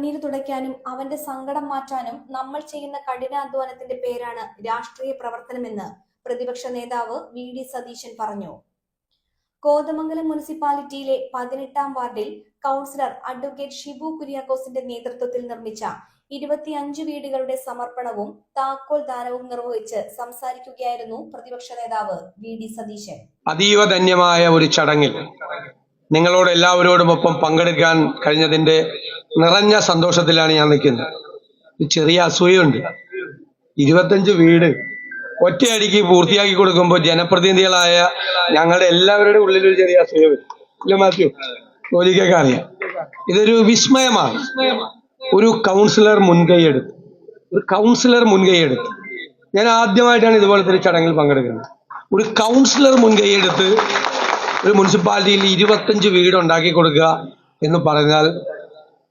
കണ്ണീര് തുടയ്ക്കാനും അവന്റെ സങ്കടം മാറ്റാനും നമ്മൾ ചെയ്യുന്ന കഠിനാധ്വാനത്തിന്റെ പേരാണ് രാഷ്ട്രീയ പ്രവർത്തനമെന്ന് പ്രതിപക്ഷ നേതാവ് വി ഡി സതീശൻ പറഞ്ഞു. കോതമംഗലം മുനിസിപ്പാലിറ്റിയിലെ പതിനെട്ടാം വാർഡിൽ കൗൺസിലർ അഡ്വക്കേറ്റ് ഷിബു കുര്യാക്കോസിന്റെ നേതൃത്വത്തിൽ നിർമ്മിച്ച ഇരുപത്തിയഞ്ച് വീടുകളുടെ സമർപ്പണവും താക്കോൽ ദാനവും നിർവഹിച്ച് സംസാരിക്കുകയായിരുന്നു പ്രതിപക്ഷ നേതാവ് വി ഡി സതീശൻ. അതീവ ധന്യമായ ഒരു ചടങ്ങിൽ നിങ്ങളോട് എല്ലാവരോടുമൊപ്പം പങ്കെടുക്കാൻ കഴിഞ്ഞതിന്റെ നിറഞ്ഞ സന്തോഷത്തിലാണ് ഞാൻ നിൽക്കുന്നത്. ചെറിയ അസൂയുണ്ട്. ഇരുപത്തഞ്ച് വീട് ഒറ്റയടിക്ക് പൂർത്തിയാക്കി കൊടുക്കുമ്പോൾ ജനപ്രതിനിധികളായ ഞങ്ങളുടെ എല്ലാവരുടെ ഉള്ളിൽ ഒരു ചെറിയ അസൂയ മാത്യു ജോലിക്കൊക്കെ അറിയാം. ഇതൊരു വിസ്മയമാണ്. ഒരു കൗൺസിലർ മുൻകൈയെടുത്ത് ഒരു കൗൺസിലർ മുൻകൈയെടുത്ത് ഞാൻ ആദ്യമായിട്ടാണ് ഇതുപോലത്തെ ഒരു ചടങ്ങിൽ പങ്കെടുക്കുന്നത്. ഒരു കൗൺസിലർ മുൻകൈയെടുത്ത് ഒരു മുനിസിപ്പാലിറ്റിയിൽ ഇരുപത്തഞ്ച് വീട് ഉണ്ടാക്കി കൊടുക്കുക എന്ന് പറഞ്ഞാൽ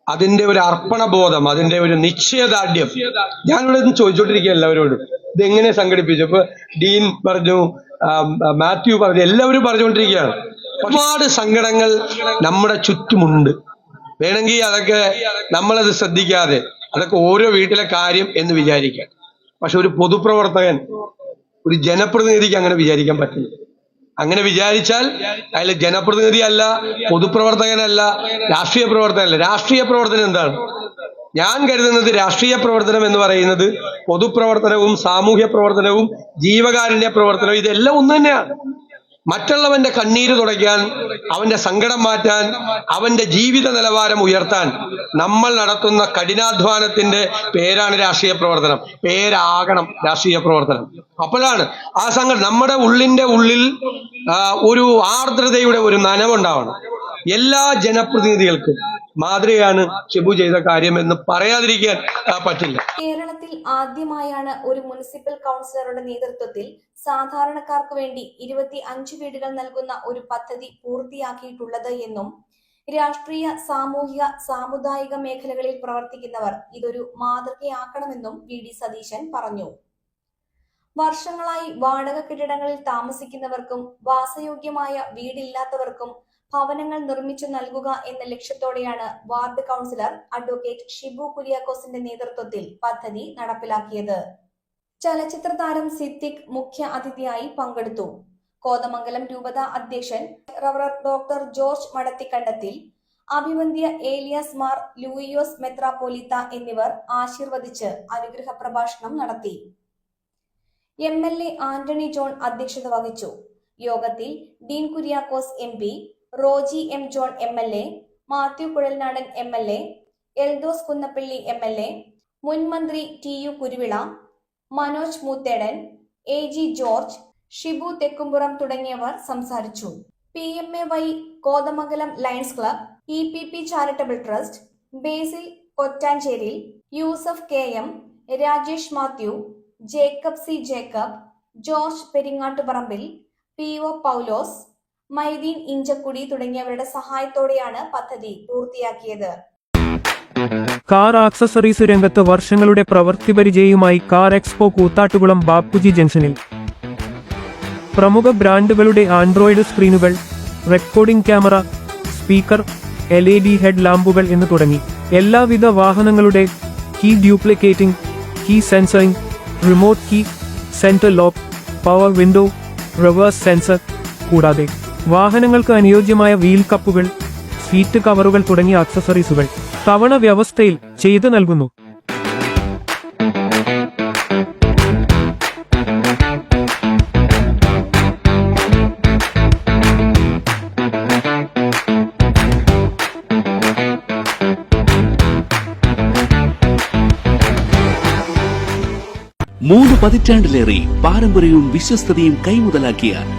അതിന്റെ ഒരു അർപ്പണബോധം അതിന്റെ ഒരു നിശ്ചയദാർഢ്യം. ഞാനിവിടെ നിന്ന് ചോദിച്ചോണ്ടിരിക്കുക എല്ലാവരോടും. ഇതെങ്ങനെ സംഘടിപ്പിച്ചു? ഇപ്പൊ ഡീൻ പറഞ്ഞു മാത്യു പറഞ്ഞു എല്ലാവരും പറഞ്ഞുകൊണ്ടിരിക്കുകയാണ്. ഒരുപാട് സങ്കടങ്ങൾ നമ്മുടെ ചുറ്റുമുണ്ട്. വേണമെങ്കിൽ അതൊക്കെ നമ്മളത് ശ്രദ്ധിക്കാതെ അതൊക്കെ ഓരോ വീട്ടിലെ കാര്യം എന്ന് വിചാരിക്കാം. പക്ഷെ ഒരു പൊതുപ്രവർത്തകൻ ഒരു ജനപ്രതിനിധിക്ക് അങ്ങനെ വിചാരിക്കാൻ പറ്റില്ല. അങ്ങനെ വിചാരിച്ചാൽ അയാൾ ജനപ്രതിനിധി അല്ല പൊതുപ്രവർത്തകനല്ല രാഷ്ട്രീയ പ്രവർത്തനല്ല രാഷ്ട്രീയ പ്രവർത്തനം എന്താണ്? ഞാൻ കരുതുന്നത് രാഷ്ട്രീയ പ്രവർത്തനം എന്ന് പറയുന്നത് പൊതുപ്രവർത്തനവും സാമൂഹ്യ പ്രവർത്തനവും ജീവകാരുണ്യ പ്രവർത്തനവും ഇതെല്ലാം ഒന്ന് തന്നെയാണ്. മറ്റുള്ളവന്റെ കണ്ണീര് തുടയ്ക്കാൻ അവന്റെ സങ്കടം മാറ്റാൻ അവന്റെ ജീവിത നിലവാരം ഉയർത്താൻ നമ്മൾ നടത്തുന്ന കഠിനാധ്വാനത്തിന്റെ പേരാണ് രാഷ്ട്രീയ പ്രവർത്തനം. പേരാകണം രാഷ്ട്രീയ പ്രവർത്തനം. അപ്പോഴാണ് ആ സംഘ നമ്മുടെ ഉള്ളിന്റെ ഉള്ളിൽ ഒരു ആർദ്രതയുടെ ഒരു നനവുണ്ടാവണം. എല്ലാ ജനപ്രതിനിധികൾക്കും മാതൃകയാണ് ഷിബു ചെയ്ത കാര്യം എന്ന് പറയാതിരിക്കാൻ പറ്റില്ല. കേരളത്തിൽ ആദ്യമായാണ് ഒരു മുനിസിപ്പൽ കൗൺസിലറുടെ നേതൃത്വത്തിൽ സാധാരണക്കാർക്ക് വേണ്ടി ഇരുപത്തി അഞ്ച് വീടുകൾ നൽകുന്ന ഒരു പദ്ധതി പൂർത്തിയാക്കിയിട്ടുള്ളത് എന്നും രാഷ്ട്രീയ സാമൂഹിക സാമുദായിക മേഖലകളിൽ പ്രവർത്തിക്കുന്നവർ ഇതൊരു മാതൃകയാക്കണമെന്നും വി ഡി സതീശൻ പറഞ്ഞു. വർഷങ്ങളായി വാടക കെട്ടിടങ്ങളിൽ താമസിക്കുന്നവർക്കും വാസയോഗ്യമായ വീടില്ലാത്തവർക്കും ഭവനങ്ങൾ നിർമ്മിച്ചു നൽകുക എന്ന ലക്ഷ്യത്തോടെയാണ് വാർഡ് കൗൺസിലർ അഡ്വക്കേറ്റ് ഷിബു കുര്യാക്കോസിന്റെ നേതൃത്വത്തിൽ പദ്ധതി നടപ്പിലാക്കിയത്. ചലച്ചിത്ര താരം സിദ്ദിഖ് മുഖ്യ അതിഥിയായി പങ്കെടുത്തു. കോതമംഗലം രൂപത അധ്യക്ഷൻ റവറർ ഡോക്ടർ ജോർജ് മടത്തിക്കണ്ടത്തിൽ അഭിവന്ധ്യ ഏലിയാസ് മാർ ലൂയിയോസ് മെത്രാപോലിത്ത എന്നിവർ ആശീർവദിച്ച് അനുഗ്രഹ പ്രഭാഷണം നടത്തി. M L A Antony John അധ്യക്ഷത വഹിച്ചു. യോഗത്തിൽ Dean Kuriakose M P Roji M John M L A Mathew Kuzhalnadan M L A Eldhose Kunnappilly M L A മുൻ മന്ത്രി T U Kuruvilla Manoj Moothedan A G George Shibu Thekkumpuram തുടങ്ങിയവർ സംസാരിച്ചു. P M A Y Kothamangalam Lions Club E P P charitable trust Basil Kottancheril Yousuf K M Rajesh Mathew Jacob C Jacob George Peringattuparambil P O Paulose Mydeen Inchakkudi തുടങ്ങിയവരുടെ സഹായത്തോടെയാണ് പദ്ധതി പൂർത്തിയാക്കിയത്. Car accessories രംഗത്ത് വർഷങ്ങളുടെ പ്രവൃത്തി പരിചയവുമായി car expo Koothattukulam Bapuji ജംഗ്ഷനിൽ. പ്രമുഖ ബ്രാൻഡുകളുടെ Android സ്ക്രീനുകൾ recording camera speaker L A D head ലാമ്പുകൾ എന്ന് തുടങ്ങി. എല്ലാവിധ വാഹനങ്ങളുടെ key duplicating key sensoring remote key central lock power window reverse sensor കൂടാതെ. വാഹനങ്ങൾക്ക് അനുയോജ്യമായ വീൽ കപ്പുകൾ സീറ്റ് കവറുകൾ തുടങ്ങിയ അക്സസറീസുകൾ തവണ വ്യവസ്ഥയിൽ ചെയ്തു നൽകുന്നു. മൂന്ന് പതിറ്റാണ്ടിലേറെ പാരമ്പര്യവും വിശ്വസ്തതയും കൈമുതലാക്കിയ